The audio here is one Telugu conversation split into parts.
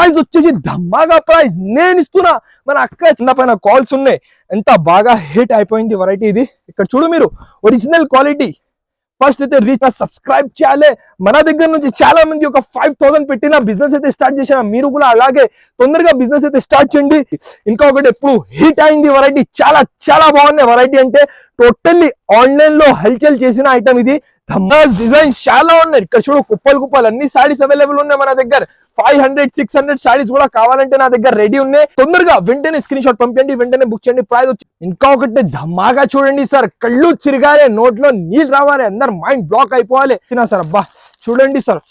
ప్రైజ్ వచ్చేసి ధమ్మాగా ప్రైజ్ నేను ఇస్తున్నా. మన అక్క చిన్న పైన కాల్స్ ఉన్నాయి. ఎంత బాగా హిట్ అయిపోయింది వెరైటీ ఇది. ఇక్కడ చూడు మీరు ఒరిజినల్ క్వాలిటీ ఫస్ట్ అయితే రీచ్ సబ్స్క్రైబ్ చేయాలి. మన దగ్గర నుంచి చాలా మంది ఒక ఫైవ్ థౌసండ్ పెట్టిన బిజినెస్ అయితే స్టార్ట్ చేసిన మీరు కూడా అలాగే తొందరగా బిజినెస్ అయితే స్టార్ట్ చేయండి. ఇంకా ఒకటి ఎప్పుడు హిట్ అయింది వెరైటీ చాలా చాలా బాగున్నాయి వెరైటీ అంటే టోటల్లీ ఆన్లైన్లో హల్చల్ చేసిన ఐటమ్ ఇది. ధమ్మాస్ డిజైన్ చాలా ఉన్నాయి. ఇక్కడ చూడు కుప్పలు కుప్పలు అన్ని సారీస్ అవైలబుల్ ఉన్నాయి మన దగ్గర. Five hundred six hundred sarees కూడా కావాలంటే నా దగ్గర రెడీ ఉన్నాయి. తొందరగా వెంటనే స్క్రీన్ షాట్ పంపించండి వెంటనే బుక్ చేయండి. ప్రైజ్ వచ్చి ఇంకా ఒకటి ధమ్మాగా చూడండి సార్. కళ్ళు చిరగాలి నోట్లో నీళ్ళు రావాలి. అందరు మైండ్ బ్లాక్ అయిపోవాలి. తినా సార్ అబ్బా. చూడండి సార్.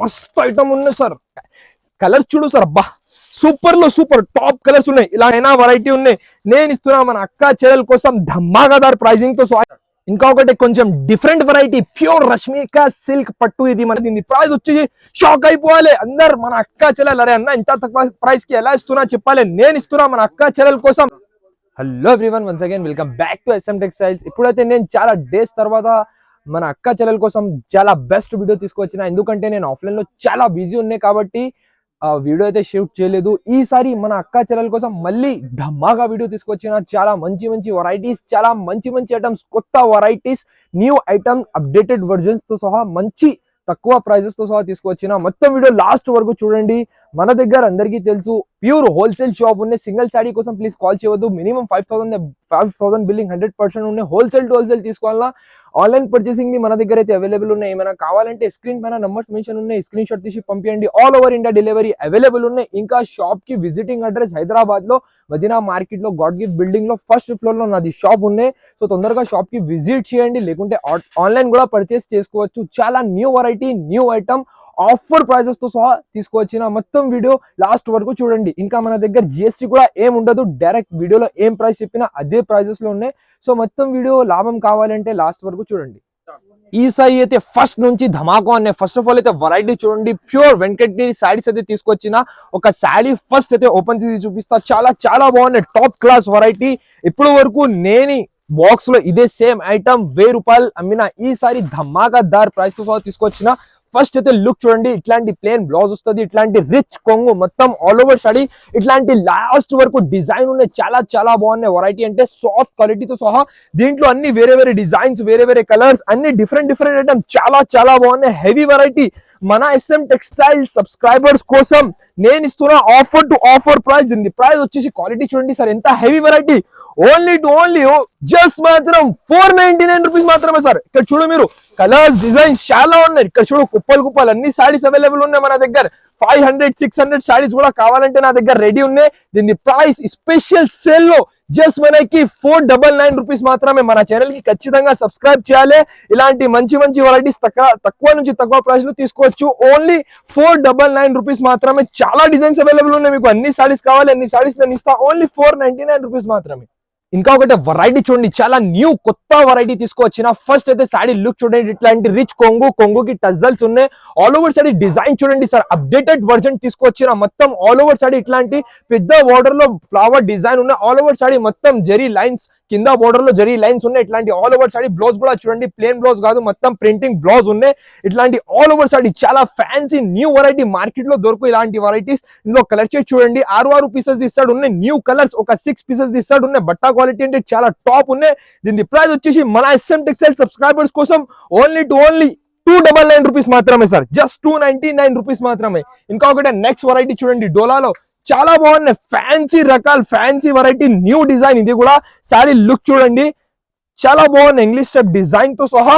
మస్తు ఐటమ్ ఉన్నాయి సార్. కలర్స్ చూడు సార్ అబ్బా. సూపర్లో సూపర్ టాప్ కలర్స్ ఉన్నాయి. ఇలా అయినా వెరైటీ ఉన్నాయి. నేను ఇస్తున్నా మన అక్క చెల్లెల కోసం ధమ్మాగాదార్ ప్రైజింగ్తో ఇంకా ఒకటి కొంచెం different variety pure Rashmika silk పట్టు ఇది మన దీని ప్రైస్ వచ్చి షాక్ అయిపోవాలి. అందరు మన అక్క చెల్లెలు అరే అన్న ఇంత తక్కువ ప్రైస్కి ఎలా ఇస్తున్నా చెప్పాలి. నేను ఇస్తున్నా మన అక్క చెల్లెల కోసం. Hello everyone once again welcome back to SM textiles ఇప్పుడైతే నేను చాలా డేస్ తర్వాత మన అక్క చెల్లెల కోసం చాలా బెస్ట్ వీడియో తీసుకొచ్చిన ఎందుకంటే నేను ఆఫ్లైన్లో చాలా బిజీ ఉన్నాయి కాబట్టి ఆ వీడియో అయితే షూట్ చేయలేదు. ఈసారి మన అక్క చెల్లెల కోసం మళ్ళీ ధమాగా వీడియో తీసుకొచ్చిన చాలా మంచి మంచి వెరైటీస్ చాలా మంచి మంచి ఐటమ్స్ కొత్త వెరైటీస్ న్యూ ఐటమ్ అప్డేటెడ్ వర్జన్స్తో సహా మంచి తక్కువ ప్రైజెస్తో సహా తీసుకొచ్చిన మొత్తం వీడియో లాస్ట్ వరకు చూడండి. మన దగ్గర అందరికీ తెలుసు ప్యూర్ హోల్సేల్ షాప్ ఉన్నాయి. సింగిల్ శాడీ కోసం ప్లీజ్ కాల్ చేయవద్దు. Minimum five thousand five thousand billing hundred percent ఉన్నాయి. హోల్సేల్ టు హోల్సేల్ తీసుకోవాలా? ఆన్లైన్ పర్చేసింగ్ మన దగ్గర అయితే అవైలబుల్ ఉన్నాయి. ఏమైనా కావాలంటే స్క్రీన్ పైన నంబర్స్ మెన్షన్ ఉన్నాయి. స్క్రీన్ షాట్ తీసి పంపించండి all over India delivery available ఉన్నాయి. ఇంకా షాప్కి విజిటింగ్ అడ్రస్ హైదరాబాద్లో మదీనా మార్కెట్లో గాడ్ గిఫ్ట్ బిల్డింగ్లో ఫస్ట్ ఫ్లోర్లో నాది షాప్ ఉన్నాయి. సో తొందరగా షాప్కి విజిట్ చేయండి. లేకుంటే ఆన్లైన్ కూడా పర్చేస్ చేసుకోవచ్చు. చాలా new variety new item offer ప్రైజెస్తో సహా తీసుకొచ్చిన మొత్తం వీడియో లాస్ట్ వరకు చూడండి. ఇంకా మన దగ్గర జిఎస్టీ కూడా ఏం ఉండదు. డైరెక్ట్ వీడియోలో ఏం ప్రైస్ చెప్పినా అదే ప్రైజెస్లో ఉన్నాయి. సో మొత్తం వీడియో లాభం కావాలంటే లాస్ట్ వరకు చూడండి. ఈసారి అయితే ఫస్ట్ నుంచి ధమాకా అనే ఫస్ట్ ఆఫ్ ఆల్ అయితే వెరైటీ చూడండి. ప్యూర్ వెంకటగిరి శారీస్ అయితే తీసుకొచ్చిన ఒక శారీ ఫస్ట్ అయితే ఓపెన్ చేసి చూపిస్తా. చాలా చాలా బాగున్నాయి. టాప్ క్లాస్ వెరైటీ ఇప్పుడు వరకు నేని బాక్స్లో ఇదే సేమ్ ఐటమ్ వెయ్యి రూపాయలు అమ్మిన ఈసారి ధమాకా దార్ ప్రైస్తో సహా తీసుకొచ్చిన ఫస్ట్ అయితే లుక్ చూడండి ఇట్లాంటి ప్లేన్ బ్లౌజ్ వస్తుంది ఇట్లాంటి రిచ్ కొంగు మొత్తం ఆల్ ఓవర్ స్టడీ ఇట్లాంటి లాస్ట్ వరకు డిజైన్ ఉన్నాయి చాలా చాలా బాగున్నాయి. వెరైటీ అంటే సాఫ్ట్ క్వాలిటీతో సహా దీంట్లో అన్ని వేరే వేరే డిజైన్స్ వేరే వేరే కలర్స్ అన్ని డిఫరెంట్ డిఫరెంట్ ఐటమ్ చాలా చాలా బాగున్నాయి. హెవీ వెరైటీ మన ఎస్ఎం టెక్స్టైల్ సబ్స్క్రైబర్స్ కోసం నేను ఇస్తున్నా ఆఫర్ టు ఆఫర్ ప్రైస్ ఉంది. ప్రైస్ వచ్చేసి క్వాలిటీ చూడండి సార్ ఎంత heavy variety only to only just మాత్రం ఫోర్ నైన్టీ నైన్ రూపీస్ మాత్రమే సార్. ఇక్కడ చూడు మీరు కలర్స్ డిజైన్స్ చాలా ఉన్నాయి. ఇక్కడ చూడు కుప్పలు కుప్పలు అన్ని సారీస్ అవైలబుల్ ఉన్నాయి మన దగ్గర. Five hundred six hundred sarees కూడా కావాలంటే నా దగ్గర రెడీ ఉన్నాయి. దీని ప్రైస్ స్పెషల్ సేల్లో జస్ట్ మనకి ఫోర్ డబల్ నైన్ రూపీస్ మాత్రమే మన ఛానల్కి ఖచ్చితంగా సబ్స్క్రైబ్ చేయాలి. ఇలాంటి మంచి మంచి వెరైటీస్ తక్కువ తక్కువ నుంచి తక్కువ ప్రైస్లో తీసుకోవచ్చు. Only four double nine rupees మాత్రమే చాలా డిజైన్స్ అవైలబుల్ ఉన్నాయి మీకు. అన్ని సారీస్ కావాలి అన్ని సారీస్ నేను ఇస్తా. Only four ninety nine rupees మాత్రమే. ఇంకా ఒకటి వెరైటీ చూడండి. చాలా న్యూ కొత్త వెరైటీ తీసుకొచ్చిన ఫస్ట్ అయితే సాడీ లుక్ చూడండి. ఇట్లాంటి రిచ్ కొంగు కొంగుకి టజల్స్ ఉన్నాయి. ఆల్ ఓవర్ సాడీ డిజైన్ చూడండి సార్ అప్డేటెడ్ వర్జన్ తీసుకొచ్చిన మొత్తం ఆల్ ఓవర్ సాడీ ఇట్లాంటి పెద్ద బార్డర్లో ఫ్లవర్ డిజైన్ ఉన్నాయి. ఆల్ ఓవర్ సాడీ మొత్తం జెరీ లైన్స్ కింద బోర్డర్లో జరీ లైన్స్ ఉన్నాయి. ఇట్లాంటి ఆల్ ఓవర్ సాడీ బ్లౌజ్ కూడా చూడండి. ప్లేన్ బ్లౌజ్ కాదు మొత్తం ప్రింటింగ్ బ్లౌజ్ ఉన్నాయి. ఇట్లాంటి ఆల్ ఓవర్ సాడీ చాలా ఫ్యాన్సీ న్యూ వెరైటీ మార్కెట్లో దొరుకు ఇలాంటి వెరైటీస్ ఇందులో కలర్ చేసి చూడండి. ఆరు ఆరు పీసెస్ ఇస్తాడు ఉన్నాయి. న్యూ కలర్స్ ఒక సిక్స్ పీసెస్ ఇస్తాడు ఉన్నాయి. బట్టా క్వాలిటీ అంటే చాలా టాప్ ఉన్నాయి. దీని ప్రైస్ వచ్చేసి మన ఎస్ఎం టెక్స్టైల్ సబ్స్క్రైబర్స్ కోసం only to only two double nine rupees మాత్రమే sir just two ninety nine rupees మాత్రమే. ఇంకా ఒకటి నెక్స్ట్ వెరైటీ చూడండి. డోలాలో చాలా బాగున్నాయి ఫ్యాన్సీ రకాల ఫ్యాన్సీ వెరైటీ న్యూ డిజైన్ ఇది కూడా సారీ లుక్ చూడండి చాలా బాగున్నాయి ఇంగ్లీష్ టైప్ డిజైన్తో సహా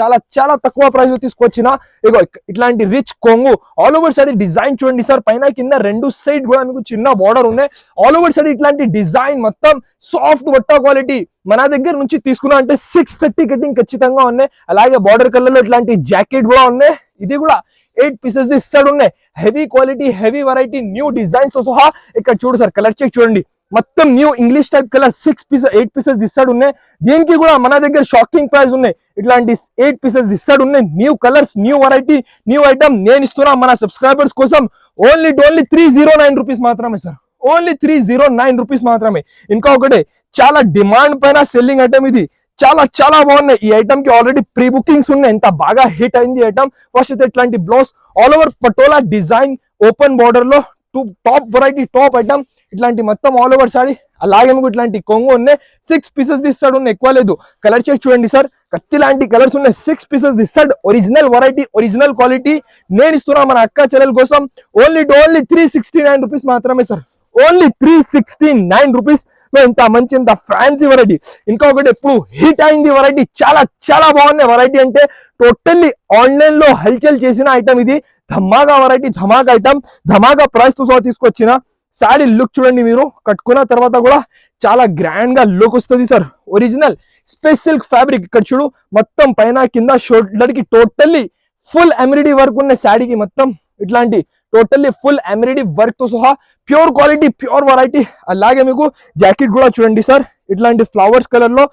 చాలా చాలా తక్కువ ప్రైస్లో తీసుకొచ్చిన ఇగో ఇట్లాంటి రిచ్ కొంగు ఆల్ ఓవర్ సైడ్ డిజైన్ చూడండి సార్ పైన కింద రెండు సైడ్ కూడా మీకు చిన్న బార్డర్ ఉన్నాయి. ఆల్ ఓవర్ సైడ్ ఇట్లాంటి డిజైన్ మొత్తం సాఫ్ట్ బట్ట క్వాలిటీ మన దగ్గర నుంచి తీసుకున్నా అంటే సిక్స్ థర్టీ కటింగ్ ఖచ్చితంగా ఉన్నాయి. అలాగే బార్డర్ కలర్లో ఇట్లాంటి జాకెట్ కూడా ఉన్నాయి. ఇది కూడా ఎయిట్ పీసెస్ ఇస్తాడు ఉన్నాయి. Heavy quality heavy variety new డిజైన్స్తో సహా ఇక్కడ చూడు సార్ కలర్ చెక్ చూడండి. మొత్తం new English type colour six pieces eight pieces ఇస్తాడు ఉన్నాయి. దీనికి కూడా మన దగ్గర షాకింగ్ ప్రైస్ ఉన్నాయి. ఇట్లాంటి ఎయిట్ పీసెస్ ఇస్తాడు ఉన్నాయి. New colours new variety new item నేను ఇస్తున్నా మన సబ్స్క్రైబర్స్ కోసం. Only only three zero nine rupees మాత్రమే sir only three zero nine rupees మాత్రమే. ఇంకా ఒకటి చాలా డిమాండ్ పైన సెల్లింగ్ ఐటమ్ ఇది. చాలా చాలా బాగున్నాయి. ఈ ఐటమ్కి ఆల్రెడీ ప్రీ బుకింగ్స్ ఉన్నాయి. ఎంత బాగా హిట్ అయింది ఐటమ్ ఫస్ట్ అయితే ఇట్లాంటి blouse all over Patola design open బార్డర్లో two top variety top item ఇట్లాంటి మొత్తం ఆల్ ఓవర్ సారీ అలాగే మీకు ఇట్లాంటి కొంగు ఉన్నాయి. సిక్స్ పీసెస్ తీస్తాడు ఉన్నాయి. ఎక్కువ లేదు. కలర్ చేసి చూడండి సార్ కత్తి లాంటి కలర్స్ ఉన్నాయి సిక్స్ పీసెస్ తీస్తాడు ఒరిజినల్ వెరైటీ ఒరిజినల్ క్వాలిటీ నేను ఇస్తున్నా మన అక్క చెల్లెల కోసం. Only only three sixty nine rupees మాత్రమే sir only three sixty nine rupees ఇంత మంచి ఇంత ఫ్యాన్సీ వెరైటీ ఒకటి ఎప్పుడు హిట్ అయింది వెరైటీ చాలా చాలా బాగున్నాయి వెరైటీ అంటే టోటల్లీ ఆన్లైన్లో హల్చల్ చేసిన ఐటమ్ ఇది. ధమాగా వెరైటీ ధమాకా ఐటమ్ ధమాకా ప్రైస్తో సహా తీసుకొచ్చిన శారీ లుక్ చూడండి మీరు. కట్టుకున్న తర్వాత కూడా చాలా గ్రాండ్గా లుక్ వస్తుంది sir original spice silk fabric ఇక్కడ చూడు మొత్తం పైన కింద షోల్డర్కి టోటల్లీ ఫుల్ ఎమ్రిడీ వర్క్ ఉన్న శాడీకి మొత్తం ఇట్లాంటి టోటల్లీ ఫుల్ ఎమ్రిడీ వర్క్తో సహా ప్యూర్ క్వాలిటీ ప్యూర్ వెరైటీ అలాగే మీకు జాకెట్ కూడా చూడండి సార్ ఇట్లాంటి ఫ్లవర్స్ కలర్లో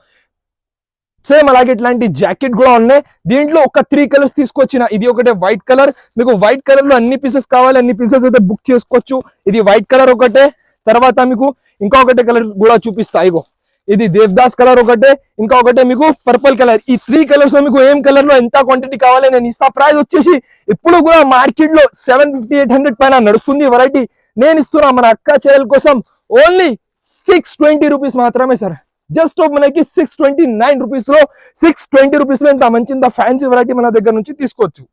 సేమ్ అలాగే ఇట్లాంటి జాకెట్ కూడా ఉన్నాయి. దీంట్లో ఒక త్రీ కలర్స్ తీసుకొచ్చిన ఇది ఒకటే వైట్ కలర్ మీకు వైట్ కలర్లో అన్ని పీసెస్ కావాలి అన్ని పీసెస్ అయితే బుక్ చేసుకోవచ్చు. ఇది వైట్ కలర్ ఒకటే. తర్వాత మీకు ఇంకొకటే కలర్ కూడా చూపిస్తా ఇగో. ఇది దేవదాస్ కలర్ ఒకటే ఇంకా ఒకటే మీకు పర్పుల్ కలర్ ఈ త్రీ కలర్స్లో మీకు ఏం కలర్లో ఎంత క్వాంటిటీ కావాలి నేను ఇస్తా ప్రైస్ వచ్చేసి ఇప్పుడు కూడా మార్కెట్లో సెవెన్ ఫిఫ్టీ ఎయిట్ హండ్రెడ్ పైన నడుస్తుంది వెరైటీ నేను ఇస్తున్నా మన అక్క చెల్లెల కోసం ఓన్లీ సిక్స్ ట్వంటీ రూపీస్ మాత్రమే సార్ జస్ట్ మనకి సిక్స్ ట్వంటీ నైన్ రూపీస్లో సిక్స్ ట్వంటీ రూపీస్లో ఇంత మంచి ఇంత ఫ్యాన్సీ వెరైటీ మన దగ్గర నుంచి తీసుకోవచ్చు.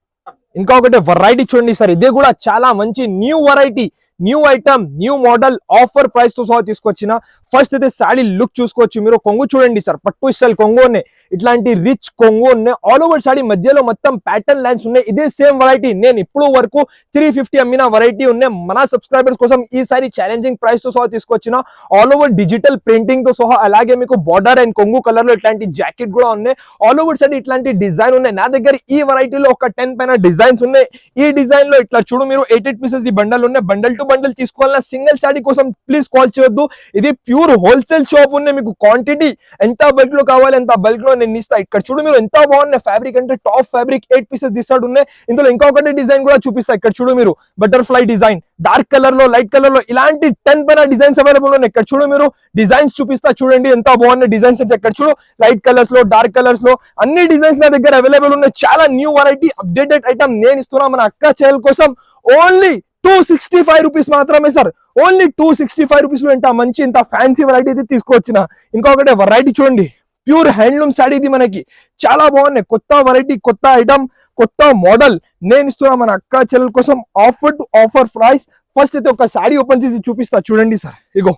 ఇంకా ఒకటి వెరైటీ చూడండి సార్ ఇదే కూడా చాలా మంచి new variety new item new model offer ప్రైస్తో సహా తీసుకొచ్చిన ఫస్ట్ అయితే శారీ లుక్ చూసుకోవచ్చు మీరు. కొంగు చూడండి సార్. పట్టు స్టైల్ కొంగు ఉన్నాయి ఇట్లాంటి రిచ్ కొంగు ఉన్నాయి ఆల్ ఓవర్ శారీ మధ్యలో మొత్తం ప్యాటర్న్ లైన్స్ ఉన్నాయి. ఇదే సేమ్ వెరైటీ నేను ఇప్పుడు వరకు త్రీ ఫిఫ్టీ అమ్మిన వెరైటీ ఉన్నాయి. మన సబ్స్క్రైబర్స్ కోసం ఈ సారీ ఛాలెంజింగ్ ప్రైస్తో సహా తీసుకొచ్చిన. ఆల్ ఓవర్ డిజిటల్ ప్రింటింగ్తో సహా అలాగే మీకు బార్డర్ అండ్ కొంగు కలర్లో ఇట్లాంటి జాకెట్ కూడా ఉన్నాయి. ఆల్ ఓవర్ శారీ ఇట్లాంటి డిజైన్ ఉన్నాయి. నా దగ్గర ఈ వెరైటీలో ఒక టెన్ పైన డిజైన్స్ ఉన్నాయి. ఈ డిజైన్లో ఇట్లా చూడు మీరు. Eight eight pieces the bundle ఉన్నాయి. బండల్ టు బండల్ తీసుకోవాలన్నా సింగిల్ శారీ కోసం ప్లీజ్ కాల్ చేయొద్దు. ఇది ప్యూర్ హోల్సేల్ షాప్ ఉన్నాయి. మీకు క్వాంటిటీ ఎంత బల్క్లో కావాలి ఎంత బల్క్లో నేను ఇస్తా. ఇక్కడ చూడు మీరు ఎంత బాగున్నాయి. ఫ్యాబ్రిక్ అంటే టాప్ ఫ్యాబ్రిక్ ఎయిట్ పీసెస్ తీసాడు ఉన్నాయి. ఇందులో ఇంకొకటి డిజైన్ కూడా చూపిస్తా. ఇక్కడ చూడు మీరు బటర్ఫ్లై డిజైన్ డార్క్ కలర్లో లైట్ కలర్లో ఇలాంటి టెన్ పైన డిజైన్స్ అవైలబుల్ ఉన్నాయి. ఇక్కడ చూడు మీరు డిజైన్స్ చూపిస్తా. చూడండి ఎంత బాగున్నాయి డిజైన్స్ అంటే ఇక్కడ చూడు. లైట్ కలర్స్లో డార్క్ కలర్స్లో అన్ని డిజైన్స్ నా దగ్గర అవైలబుల్ ఉన్నాయి. చాలా న్యూ వెరైటీ అప్డేటెడ్ ఐటమ్ నేను ఇస్తున్నా మన అక్క చెల్లెల కోసం. Only two sixty five rupees మాత్రమే sir only two sixty five రూపీస్లో ఇంత మంచి ఇంత ఫ్యాన్సీ వెరైటీ అయితే తీసుకొచ్చిన ఇంకొకటి వెరైటీ చూడండి. ప్యూర్ హ్యాండ్లూమ్ శారీ ఇది మనకి. చాలా బాగున్నాయి. కొత్త వెరైటీ కొత్త ఐటమ్ కొత్త మోడల్ నేను ఇస్తున్నా మన అక్క చెల్లెల కోసం offer to offer price first అయితే ఒక శాడీ ఓపెన్ చేసి చూపిస్తా. చూడండి సార్ ఇగో.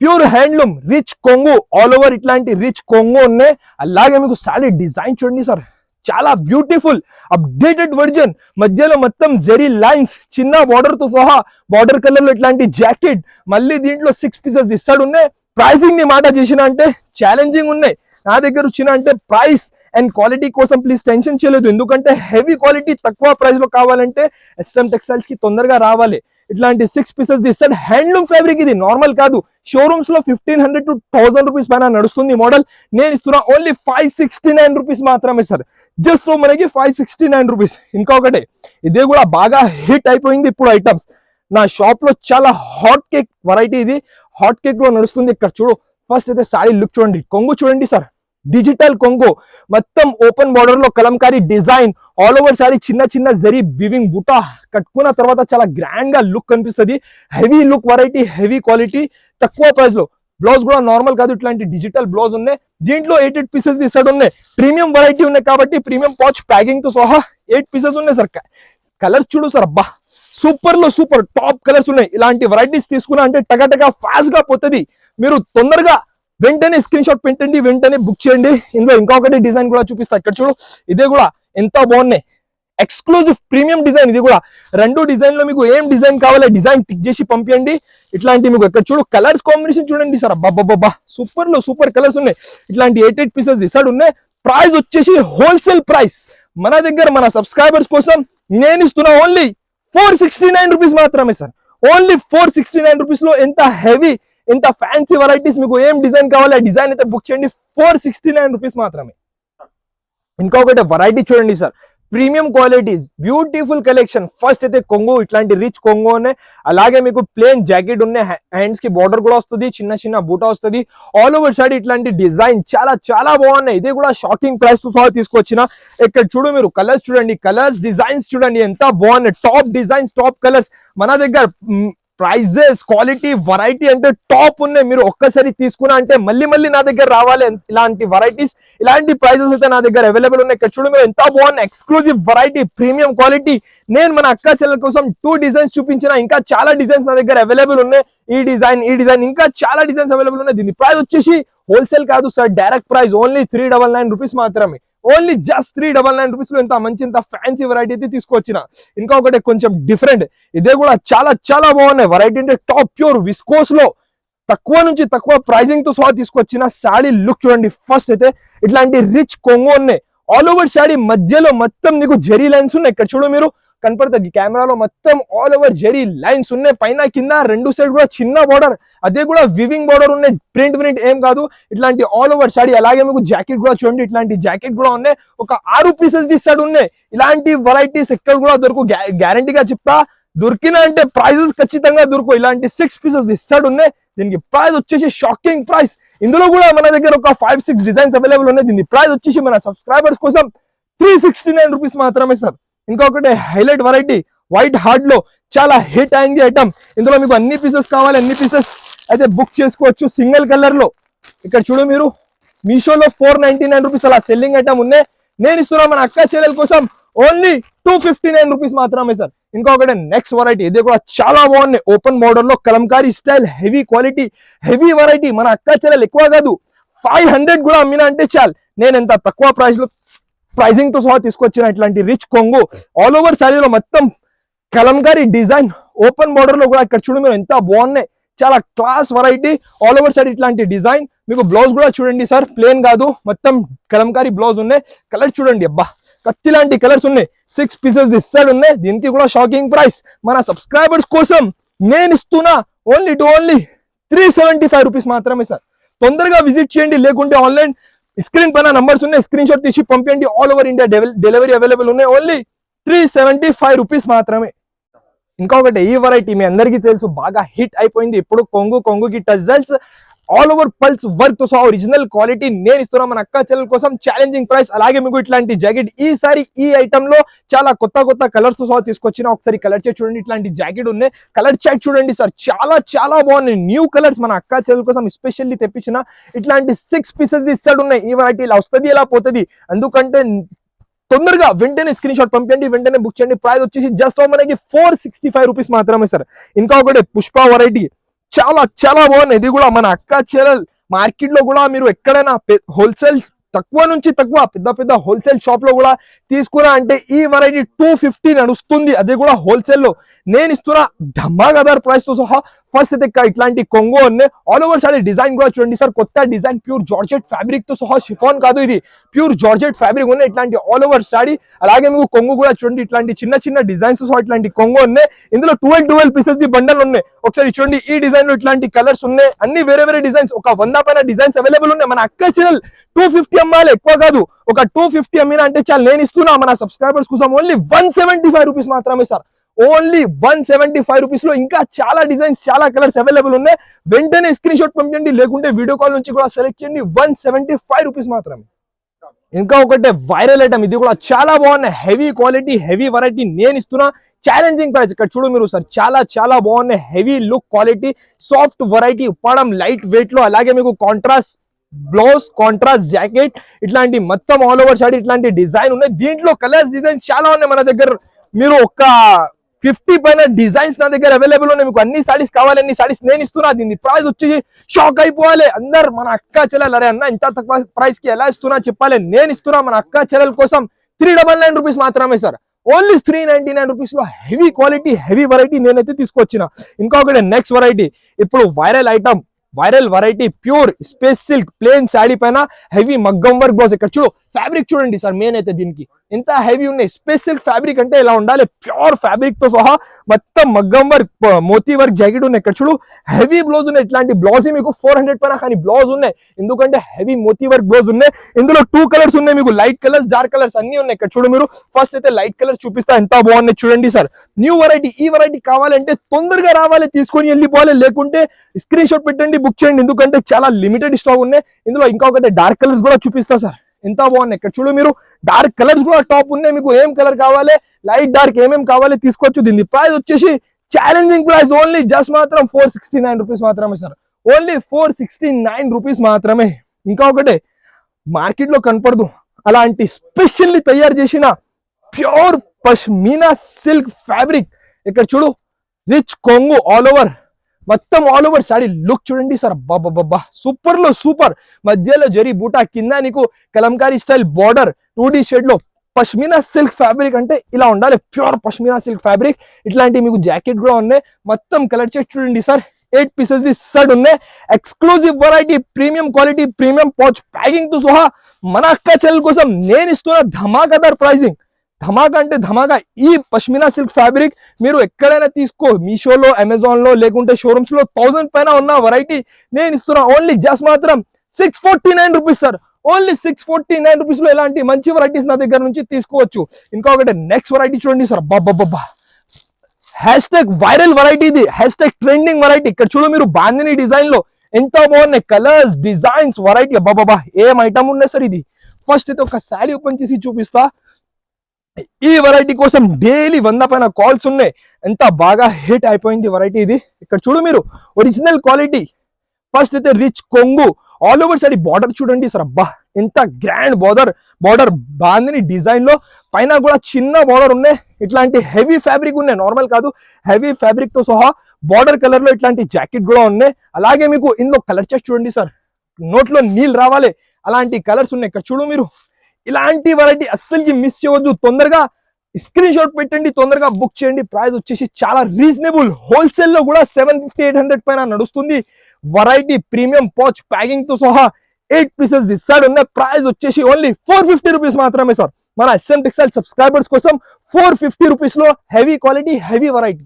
ప్యూర్ హ్యాండ్లూమ్ రిచ్ కొంగు. ఆల్ ఓవర్ ఇట్లాంటి రిచ్ కొంగు ఉన్నాయి. అలాగే మీకు శారీ డిజైన్ చూడండి సార్ చాలా బ్యూటిఫుల్ అప్డేటెడ్ వర్జన్ మధ్యలో మొత్తం జెరీ లైన్స్ చిన్న బార్డర్తో సహా బార్డర్ కలర్లో ఇట్లాంటి జాకెట్ మళ్ళీ దీంట్లో సిక్స్ పీసెస్ ఇస్తాడు. ఉన్నాయి. ప్రైసింగ్ని మాట చేసిన అంటే ఛాలెంజింగ్ ఉన్నాయి. నా దగ్గర వచ్చిన అంటే ప్రైస్ అండ్ క్వాలిటీ కోసం ప్లీజ్ టెన్షన్ చేయలేదు. ఎందుకంటే హెవీ క్వాలిటీ తక్కువ ప్రైస్లో కావాలంటే ఎస్ఎం టెక్స్టైల్స్కి తొందరగా రావాలి. ఇట్లాంటి సిక్స్ పీసెస్ ఇస్తాడు హ్యాండ్లూమ్ ఫ్యాబ్రిక్ ఇది. నార్మల్ కాదు. షోరూమ్స్లో fifteen hundred to thousand rupees పైన నడుస్తుంది మోడల్ నేను ఇస్తున్నా only five sixty nine rupees మాత్రమే సార్ జస్ట్ మనకి ఫైవ్ సిక్స్టీ నైన్ రూపీస్ ఇంకొకటి ఇదే కూడా బాగా హిట్ అయిపోయింది ఇప్పుడు ఐటమ్స్ నా షాప్లో చాలా హాట్ కేక్ వెరైటీ ఇది. హాట్ కేక్లో నడుస్తుంది. ఇక్కడ చూడు ఫస్ట్ అయితే సారీ లుక్ చూడండి. కొంగు చూడండి సార్ డిజిటల్ కొంగు. మొత్తం ఓపెన్ బార్డర్లో Kalamkari design all over sari చిన్న చిన్న జరీ వివింగ్ బుటా కట్టుకున్న తర్వాత చాలా గ్రాండ్గా లుక్ కనిపిస్తుంది. Heavy look variety heavy quality తక్కువ ప్రైస్లో బ్లౌజ్ కూడా నార్మల్ కాదు ఇట్లాంటి డిజిటల్ బ్లౌజ్ ఉన్నాయి. దీంట్లో ఎయిట్ ఎయిట్ పీసెస్ తీసాడు ఉన్నాయి. ప్రీమియం వెరైటీ ఉన్నాయి కాబట్టి ప్రీమియం పాచ్ ప్యాకింగ్తో సహా ఎయిట్ పీసెస్ ఉన్నాయి సార్. కలర్స్ చూడు సార్ అబ్బా! సూపర్లో సూపర్ టాప్ కలర్స్ ఉన్నాయి. ఇలాంటి వెరైటీస్ తీసుకున్నా అంటే టగటగా ఫాస్ట్గా పోతుంది. మీరు తొందరగా వెంటనే స్క్రీన్ షాట్ పెట్టండి వెంటనే బుక్ చేయండి. ఇందులో ఇంకొకటి డిజైన్ కూడా చూపిస్తా. ఇక్కడ చూడు ఇదే కూడా ఎంత బాగున్నాయి. ఎక్స్క్లూజివ్ ప్రీమియం డిజైన్ ఇది కూడా. రెండు డిజైన్లో మీకు ఏం డిజైన్ కావాలో డిజైన్ టిక్ చేసి పంపించండి ఇట్లాంటి మీకు ఇక్కడ చూడు కలర్స్ కాంబినేషన్ చూడండి సార్ అబ్బాబ్బా సూపర్లో సూపర్ కలర్స్ ఉన్నాయి. ఇట్లాంటి ఎయిట్ ఎయిట్ పీసెస్ డిసైడ్ ఉన్నాయి. ప్రైస్ వచ్చేసి హోల్సేల్ ప్రైస్ మన దగ్గర మన సబ్స్క్రైబర్స్ కోసం నేను ఇస్తున్నా only four sixty nine rupees మాత్రమే sir only four sixty nine రూపీస్లో ఎంత హెవీ ఎంత ఫ్యాన్సీ వెరైటీస్ మీకు ఏం డిజైన్ కావాలి? ఆ డిజైన్ అయితే బుక్ చేయండి. ఫోర్ సిక్స్టీ నైన్ రూపీస్ మాత్రమే. ఇంకొకటి వెరైటీ చూడండి sir. Premium qualities beautiful collection first అయితే కొంగు ఇట్లాంటి రిచ్ కొంగు ఉన్నాయి. అలాగే మీకు ప్లేన్ జాకెట్ ఉన్నాయి. హ్యాండ్స్కి బార్డర్ కూడా వస్తుంది చిన్న చిన్న బూట వస్తుంది. ఆల్ ఓవర్ సైడ్ ఇట్లాంటి డిజైన్ చాలా చాలా బాగున్నాయి. ఇది కూడా షాకింగ్ ప్రైస్తో సహా తీసుకొచ్చిన. ఇక్కడ చూడు మీరు కలర్స్ చూడండి. కలర్స్ డిజైన్స్ చూడండి. ఎంత బాగున్నాయి. టాప్ డిజైన్స్ టాప్ కలర్స్ మన దగ్గర ప్రైజెస్ క్వాలిటీ వెరైటీ అంటే టాప్ ఉన్నాయి. మీరు ఒక్కసారి తీసుకున్నా అంటే మళ్ళీ మళ్ళీ నా దగ్గర రావాలి. ఇలాంటి వెరైటీస్ ఇలాంటి ప్రైజెస్ అయితే నా దగ్గర అవైలబుల్ ఉన్నాయి. ఇక్కడ చూడు మీరు ఎంత బాగున్నాయి ఎక్స్క్లూజివ్ వెరైటీ ప్రీమియం క్వాలిటీ నేను మన అక్క చెల్లెల కోసం టూ డిజైన్స్ చూపించిన. ఇంకా చాలా డిజైన్స్ నా దగ్గర అవైలబుల్ ఉన్నాయి. ఈ డిజైన్ ఈ డిజైన్ ఇంకా చాలా డిజైన్స్ అవైలబుల్ ఉన్నాయి. దీని ప్రైస్ వచ్చేసి హోల్సేల్ కాదు sir direct price only three double nine rupees మాత్రమే. Only just three double nine రూపీస్లో ఇంత మంచి ఇంత ఫ్యాన్సీ వెరైటీ అయితే తీసుకొచ్చిన. ఇంకా ఒకటి కొంచెం డిఫరెంట్ ఇదే కూడా చాలా చాలా బాగున్నాయి. వెరైటీ అంటే టాప్ ప్యూర్ విస్కోస్లో తక్కువ నుంచి తక్కువ ప్రైజింగ్తో సహా తీసుకొచ్చిన శాడీ లుక్ చూడండి. ఫస్ట్ అయితే ఇట్లాంటి రిచ్ కొంగు ఉన్నాయి. ఆల్ ఓవర్ శాడీ మధ్యలో మొత్తం నీకు జెరీ లైన్స్ ఉన్నాయి. ఇక్కడ చూడు మీరు కనపడుతుంది కెమెరాలో మొత్తం ఆల్ ఓవర్ జెరీ లైన్స్ ఉన్నాయి. పైన కింద రెండు సైడ్ కూడా చిన్న బార్డర్ అదే కూడా వివింగ్ బార్డర్ ఉన్నాయి. ప్రింట్ ప్రింట్ ఏం కాదు. ఇట్లాంటి ఆల్ ఓవర్ శారీ అలాగే మీకు జాకెట్ కూడా చూడండి. ఇట్లాంటి జాకెట్ కూడా ఉన్నాయి. ఒక ఆరు పీసెస్ తీస్తాడు ఉన్నాయి. ఇలాంటి వెరైటీస్ ఎక్కడ కూడా దొరుకు. గ్యారంటీగా చెప్తా దొరికిన అంటే ప్రైజెస్ ఖచ్చితంగా దొరుకు ఇలాంటి సిక్స్ పీసెస్ ఇస్తాడు ఉన్నాయి దీనికి ప్రైస్ వచ్చేసి షాకింగ్ ప్రైస్ ఇందులో కూడా మన దగ్గర ఒక ఫైవ్ సిక్స్ డిజైన్స్ అవైలబుల్ ఉన్నాయి. దీని ప్రైస్ వచ్చేసి మన సబ్స్క్రైబర్స్ కోసం త్రీ సిక్స్టీ నైన్ రూపీస్ మాత్రమే సార్. ఇంకొకటి హైలైట్ వెరైటీ వైట్ హార్డ్లో చాలా హిట్ అయింది ఐటమ్ ఇందులో మీకు అన్ని పీసెస్ కావాలి అన్ని పీసెస్ అయితే బుక్ చేసుకోవచ్చు. సింగిల్ కలర్లో. ఇక్కడ చూడు మీరు మీషోలో ఫోర్ నైన్టీ నైన్ రూపీస్ అలా సెల్లింగ్ ఐటమ్ ఉన్నాయి. నేను ఇస్తున్నా మన అక్క చెల్లెల కోసం only two fifty nine rupees మాత్రమే సార్. ఇంకొకటి నెక్స్ట్ వెరైటీ ఇది కూడా చాలా బాగున్నాయి ఓపెన్ మోడల్లో Kalamkari style heavy quality heavy variety మన అక్క చెల్లెలు ఎక్కువ కాదు. ఫైవ్ హండ్రెడ్ కూడా అమ్మినా అంటే చాలు. నేను ఎంత తక్కువ ప్రైస్లో ప్రైజింగ్తో సహా తీసుకొచ్చిన ఇట్లాంటి రిచ్ కొంగు. ఆల్ ఓవర్ శారీలో మొత్తం కలంకారీ డిజైన్ ఓపెన్ బార్డర్లో కూడా ఇక్కడ చూడండి మీరు ఎంత బాగున్నాయి. చాలా class variety all over side ఇట్లాంటి డిజైన్ మీకు బ్లౌజ్ కూడా చూడండి సార్. ప్లేన్ కాదు. మొత్తం కలంకారీ బ్లౌజ్ ఉన్నాయి. కలర్ చూడండి అబ్బా. కత్తి లాంటి కలర్స్ ఉన్నాయి. సిక్స్ పీసెస్ దిస్ సైడ్ ఉన్నాయి. దీనికి కూడా షాకింగ్ ప్రైస్ మన సబ్స్క్రైబర్స్ కోసం నేను ఇస్తున్నా only to only three seventy five rupees మాత్రమే సార్ తొందరగా విజిట్ చేయండి. లేకుంటే ఆన్లైన్ స్క్రీన్ పైన నంబర్స్ ఉన్నాయి. స్క్రీన్ షాట్ తీసి పంపించండి all over India delivery available ఉన్నాయి. Only three seventy five rupees మాత్రమే. ఇంకొకటి ఈ వెరైటీ మీ అందరికీ తెలుసు. బాగా హిట్ అయిపోయింది. ఇప్పుడు కొంగు కొంగుకి టజల్స్ ఆల్ ఓవర్ పల్స్ వర్క్తో ఒరిజినల్ క్వాలిటీ నేను ఇస్తున్నా మన అక్క చెల్లెల కోసం ఛాలెంజింగ్ ప్రైస్ అలాగే మీకు ఇట్లాంటి జాకెట్ ఈసారి ఈ ఐటమ్లో చాలా కొత్త కొత్త కలర్స్తో సహా తీసుకొచ్చిన. ఒకసారి కలర్ చాట్ చూడండి ఇట్లాంటి జాకెట్ ఉన్నాయి. కలర్ చాట్ చూడండి సార్ చాలా చాలా బాగున్నాయి. న్యూ కలర్స్ మన అక్క చెల్లెల కోసం ఎస్పెషల్లీ తెప్పించిన ఇట్లాంటి సిక్స్ పీసెస్ ఇస్తాడు ఉన్నాయి. ఈ వెరైటీ ఇలా వస్తుంది ఇలా పోతుంది. ఎందుకంటే తొందరగా వెంటనే స్క్రీన్ షాట్ పంపించండి వెంటనే బుక్ చేయండి. ప్రైస్ వచ్చేసి జస్ట్ మనకి ఫోర్ సిక్స్టీ ఫైవ్ రూపీస్ మాత్రమే సార్ ఇంకా ఒకటి పుష్ప వెరైటీ చాలా చాలా బాగున్నాయి. ఇది కూడా మన అక్క చెల్లెల్ మార్కెట్లో కూడా మీరు ఎక్కడైనా హోల్సేల్ తక్కువ నుంచి తక్కువ పెద్ద పెద్ద హోల్సేల్ షాప్లో కూడా తీసుకురా అంటే ఈ వెరైటీ టూ ఫిఫ్టీ నడుస్తుంది. అది కూడా హోల్సేల్లో నేను ఇస్తున్నా ధమాగదార్ ప్రైస్తో సహా ఫస్ట్ అయితే ఇట్లాంటి కొంగు ఉన్నాయి ఆల్ ఓవర్ సార్ డిజైన్ కూడా చూడండి సార్. కొత్త డిజైన్ ప్యూర్ జార్జెట్ ఫ్యాబ్రిక్తో సహా షిఫాన్ కాదు ఇది. ప్యూర్ జార్జెట్ ఫ్యాబ్రిక్ ఉన్నాయి ఇట్లాంటి ఆల్ ఓవర్ సారీ అలాగే మీకు కొంగు కూడా చూడండి. ఇట్లాంటి చిన్న చిన్న డిజైన్స్తో సహా ఇట్లాంటి కొంగు ఉన్నాయి ఇందులో twelve twelve pieces the bundle ఉన్నాయి. ఒకసారి చూడండి. ఈ డిజైన్లో ఇట్లాంటి కలర్స్ ఉన్నాయి. అన్ని వేరే వేరే డిజైన్స్ ఒక వంద పైన డిజైన్స్ అవైలబుల్ ఉన్నాయి. మన అక్క ఛానల్ టూ ఫిఫ్టీ అమ్మాలి ఎక్కువ కాదు. ఒక టూ ఫిఫ్టీ అమ్మినా అంటే చాలా నేను ఇస్తున్నా మన సబ్స్క్రైబర్స్ కోసం only one seventy five rupees మాత్రమే sir. Only one seventy five రూపీస్లో ఇంకా చాలా డిజైన్స్ చాలా కలర్స్ అవైలబుల్ ఉన్నాయి. వెంటనే స్క్రీన్ షాట్ పంపించండి లేకుంటే వీడియో కాల్ నుంచి కూడా సెలెక్ట్ చేయండి వన్ సెవెంటీ ఫైవ్ రూపీస్ మాత్రమే. ఇంకా ఒకటే వైరల్ ఐటమ్ ఇది కూడా చాలా బాగున్నాయి. హెవీ క్వాలిటీ హెవీ వెరైటీ నేను ఇస్తున్నా. ఛాలెంజింగ్ ప్రైస్ ఇక్కడ చూడు మీరు సార్ చాలా చాలా బాగున్నాయి. Heavy look quality soft variety పడం light వెయిట్లో అలాగే మీకు కాంట్రాస్ట్ బ్లౌజ్ కాంట్రాస్ట్ జాకెట్ ఇట్లాంటి మొత్తం ఆల్ ఓవర్ సైడ్ ఇట్లాంటి డిజైన్ ఉన్నాయి. దీంట్లో కలర్స్ డిజైన్ చాలా ఉన్నాయి మన దగ్గర. మీరు ఒక ఫిఫ్టీ పైన డిజైన్స్ నా దగ్గర అవైలబుల్ ఉన్నాయి. మీకు అన్ని సారీస్ కావాలి అన్ని సారీస్ నేను ఇస్తున్నా. దీన్ని ప్రైస్ వచ్చి షాక్ అయిపోవాలి. అందరు మన అక్క చెల్లెలు అరే అన్న ఇంత తక్కువ ప్రైస్కి ఎలా ఇస్తున్నా చెప్పాలి. నేను ఇస్తున్నా మన అక్క చెల్లెల కోసం త్రీ డబల్ నైన్ రూపీస్ మాత్రమే sir only three ninety nine రూపీస్లో హెవీ క్వాలిటీ హెవీ వెరైటీ నేనైతే తీసుకొచ్చిన. ఇంకొకటి నెక్స్ట్ వెరైటీ ఇప్పుడు viral item viral variety pure space silk plain sari పైన హెవీ మగ్గం వర్క్ బ్లౌజ్ ఇక్కడ చూడు ఫ్యాబ్రిక్ చూడండి సార్ మెయిన్ అయితే దీనికి. ఎంత హెవీ ఉన్నాయి. స్పెషల్ ఫ్యాబ్రిక్ అంటే ఇలా ఉండాలి. ప్యూర్ ఫ్యాబ్రిక్తో సహా మొత్తం మగ్గం వర్క్ మోతీ వర్క్ జాకెట్ ఉన్నాయి. ఇక్కడ చూడు హెవీ బ్లౌజ్ ఉన్నాయి. ఇట్లాంటి బ్లౌజ్ మీకు ఫోర్ హండ్రెడ్ పైన కానీ బ్లౌజ్ ఉన్నాయి. ఎందుకంటే హెవీ మోతీ వర్క్ బ్లౌజ్ ఉన్నాయి. ఇందులో టూ కలర్స్ ఉన్నాయి మీకు. లైట్ కలర్స్ డార్క్ కలర్స్ అన్ని ఉన్నాయి. ఇక్కడ చూడు మీరు. ఫస్ట్ అయితే లైట్ కలర్ చూపిస్తా. ఎంత బాగున్నాయి చూడండి సార్. న్యూ వెరైటీ ఈ వెరైటీ కావాలంటే తొందరగా రావాలి తీసుకొని వెళ్ళిపోవాలి. లేకుంటే స్క్రీన్ షాట్ పెట్టండి బుక్ చేయండి. ఎందుకంటే చాలా లిమిటెడ్ స్టాక్ ఉన్నాయి. ఇందులో ఇంకొకటి డార్క్ కలర్స్ కూడా చూపిస్తా సార్. ఎంత బాగున్నాయి. ఇక్కడ చూడు మీరు డార్క్ కలర్స్ కూడా టాప్ ఉన్నాయి. మీకు ఏం కలర్ కావాలి? లైట్ డార్క్ ఏమేమి కావాలి తీసుకోవచ్చు. దీని ప్రైస్ వచ్చేసి ఛాలెంజింగ్ ప్రైస్ ఓన్లీ జస్ట్ మాత్రం ఫోర్ సిక్స్టీ నైన్ రూపీస్ మాత్రమే sir only four sixty nine rupees మాత్రమే. ఇంకా ఒకటే మార్కెట్లో కనపడదు. అలాంటి స్పెషల్లీ తయారు చేసిన ప్యూర్ పష్మీనా సిల్క్ ఫ్యాబ్రిక్ ఇక్కడ చూడు రిచ్ కొంగు ఆల్ ఓవర్ మొత్తం ఆల్ ఓవర్ సాడీ లుక్ చూడండి సార్ బాబా సూపర్లో సూపర్ మధ్యలో జరి బూటా కింద నీకు Kalamkari style border two D షేడ్లో పష్మీనా సిల్క్ ఫ్యాబ్రిక్ అంటే ఇలా ఉండాలి. ప్యూర్ పష్మీనా సిల్క్ ఫ్యాబ్రిక్ ఇట్లాంటి మీకు జాకెట్ కూడా ఉన్నాయి. మొత్తం కలర్ చెక్ చూడండి sir eight pieces the set ఉన్నాయి. Exclusive variety premium quality premium pouch ప్యాకింగ్తో సహా మన అక్క చెల్లెల కోసం నేను ఇస్తున్న ధమాకాదార్ ప్రైజింగ్ ధమాకా అంటే ధమాకా ఈ పష్మినా సిల్క్ ఫ్యాబ్రిక్ మీరు ఎక్కడైనా తీసుకో. మీషోలో అమెజాన్లో లేకుంటే షోరూమ్స్లో పైన ఉన్న వెరైటీ నేను ఇస్తున్నా. ఓన్లీ జస్ట్ మాత్రం six forty nine rupees sir only six forty nine రూపీస్లో ఇలాంటి మంచి వెరైటీస్ నా దగ్గర నుంచి తీసుకోవచ్చు. ఇంకొకటి నెక్స్ట్ వెరైటీ చూడండి సార్ బాబా హ్యాష్ ట్యాగ్ వైరల్ వెరైటీ ఇది. హ్యాష్ ట్యాగ్ ట్రెండింగ్ వెరైటీ ఇక్కడ చూడు మీరు బాందిని డిజైన్లో ఎంత బాగున్నాయి. కలర్స్ డిజైన్స్ వెరైటీ బాబా ఏం ఐటమ్ ఉన్నాయి సార్ ఇది? ఫస్ట్ అయితే ఒక శారీ ఓపెన్ చేసి చూపిస్తా. ఈ వెరైటీ కోసం డైలీ వంద పైన కాల్స్ ఉన్నాయి. ఎంత బాగా హిట్ అయిపోయింది వెరైటీ ఇది. ఇక్కడ చూడు మీరు ఒరిజినల్ క్వాలిటీ ఫస్ట్ అయితే రిచ్ కొంగు. ఆల్ ఓవర్ సైడ్ బార్డర్ చూడండి సార్ అబ్బా ఎంత గ్రాండ్ బార్డర్ బార్డర్ బాందిని డిజైన్లో. పైన కూడా చిన్న బార్డర్ ఉన్నాయి. ఇట్లాంటి హెవీ ఫ్యాబ్రిక్ ఉన్నాయి. నార్మల్ కాదు. హెవీ ఫ్యాబ్రిక్తో సహా బార్డర్ కలర్లో ఇట్లాంటి జాకెట్ కూడా ఉన్నాయి. అలాగే మీకు ఇందులో కలర్ చెక్ చూడండి సార్ నోట్లో నీళ్ళు రావాలి. అలాంటి కలర్స్ ఉన్నాయి. ఇక్కడ చూడు మీరు. ఇలాంటి వెరైటీ అస్సలు మిస్ చేయవద్దు. తొందరగా స్క్రీన్ షాట్ పెట్టండి తొందరగా బుక్ చేయండి. ప్రైస్ వచ్చేసి చాలా రీజనబుల్ హోల్సేల్లో కూడా సెవెన్ ఫిఫ్టీ ఎయిట్ హండ్రెడ్ పైన నడుస్తుంది. వెరైటీ ప్రీమియం పాచ్ ప్యాకింగ్తో సహా ఎయిట్ పీసెస్ దిస్తాడు ఉన్న ప్రైస్ వచ్చేసి ఓన్లీ ఫోర్ ఫిఫ్టీ రూపీస్ మాత్రమే సార్ మన ఎస్ఎం టెక్స్టైల్ సబ్స్క్రైబర్స్ కోసం ఫోర్ ఫిఫ్టీ రూపీస్లో హెవీ క్వాలిటీ హెవీ వెరైటీ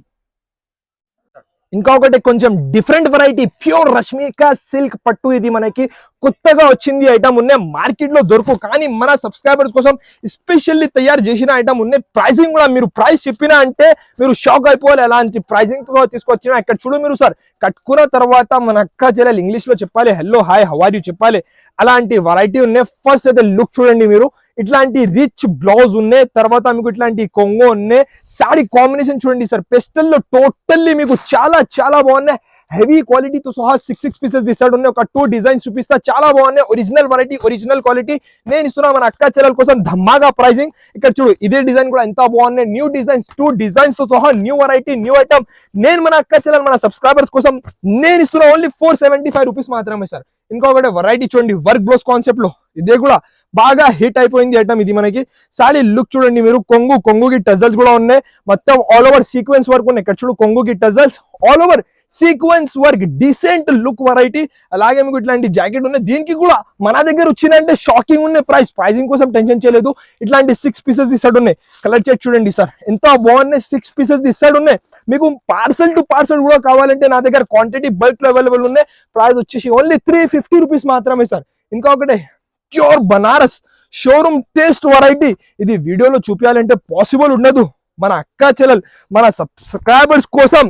ఇంకొకటి కొంచెం different variety pure Rashmika silk పట్టు ఇది మనకి కొత్తగా వచ్చింది ఐటమ్ ఉన్నాయి మార్కెట్లో దొరుకు. కానీ మన సబ్స్క్రైబర్స్ కోసం స్పెషల్లీ తయారు చేసిన ఐటమ్ ఉన్నాయి ప్రైసింగ్ కూడా మీరు ప్రైస్ చెప్పినా అంటే మీరు షాక్ అయిపోవాలి. అలాంటి ప్రైసింగ్ తీసుకొచ్చిన ఇక్కడ చూడు మీరు సార్ కట్టుకున్న తర్వాత మన అక్క చెల్లెలు ఇంగ్లీష్లో చెప్పాలి హలో హాయ్ హవారీ చెప్పాలి. అలాంటి వెరైటీ ఉన్నాయి ఫస్ట్ అయితే లుక్ చూడండి మీరు. ఇట్లాంటి రిచ్ బ్లౌజ్ ఉన్నాయి తర్వాత మీకు ఇట్లాంటి కొంగో ఉన్నాయి. సారీ కాంబినేషన్ చూడండి సార్ పెస్టల్లో టోటల్లీ మీకు చాలా చాలా బాగున్నాయి. హెవీ క్వాలిటీతో సహా సిక్స్ సిక్స్ పీసెస్ తీసాడు ఉన్నాయి. ఒక టూ డిజైన్స్ చూపిస్తా చాలా బాగున్నాయి. ఒరిజినల్ వెరైటీ ఒరిజినల్ క్వాలిటీ నేను ఇస్తున్నా మన అక్క చెల్లెల కోసం ధమ్మాగా ప్రైజింగ్ ఇక్కడ చూడు ఇదే డిజైన్ కూడా ఎంత బాగున్నాయి. న్యూ డిజైన్స్ టూ డిజైన్స్తో సహా న్యూ వెరైటీ న్యూ ఐటమ్ నేను మన అక్క చెల్లెలు మన సబ్స్క్రైబర్స్ కోసం నేను ఇస్తున్నా only four seventy five rupees మాత్రమే సార్. ఇంకొకటి వెరైటీ చూడండి వర్క్ బ్లౌజ్ కాన్సెప్ట్లో. ఇదే కూడా బాగా హిట్ అయిపోయింది ఐటమ్ ఇది మనకి. సారీ లుక్ చూడండి మీరు. కొంగు కొంగుకి టజల్స్ కూడా ఉన్నాయి. మొత్తం ఆల్ ఓవర్ సీక్వెన్స్ వర్క్ ఉన్నాయి. ఇక్కడ చూడు కొంగుకి tassels all over sequence work decent look variety అలాగే మీకు ఇట్లాంటి జాకెట్ ఉన్నాయి. దీనికి కూడా మన దగ్గర వచ్చిందంటే షాకింగ్ ఉన్నాయి. ప్రైస్ ప్రైజింగ్ కోసం టెన్షన్ చేయలేదు. ఇట్లాంటి సిక్స్ పీసెస్ ఇస్తాడు ఉన్నాయి. కలర్ చెట్ చూడండి సార్ ఎంత బాగున్నాయి సిక్స్ పీసెస్ ఇస్తాడు ఉన్నాయి. మీకు పార్సల్ టు పార్సల్ కూడా కావాలంటే నా దగ్గర క్వాంటిటీ బల్క్లో అవైలబుల్ ఉన్నాయి. ప్రైస్ వచ్చేసి ఓన్లీ త్రీ ఫిఫ్టీ రూపీస్ మాత్రమే సార్ ఇంకా ఒకటే pure Banaras showroom taste variety ఇది వీడియోలో చూపించాలంటే పాసిబుల్ ఉండదు. మన అక్క చెల్లెలు మన సబ్స్క్రైబర్స్ కోసం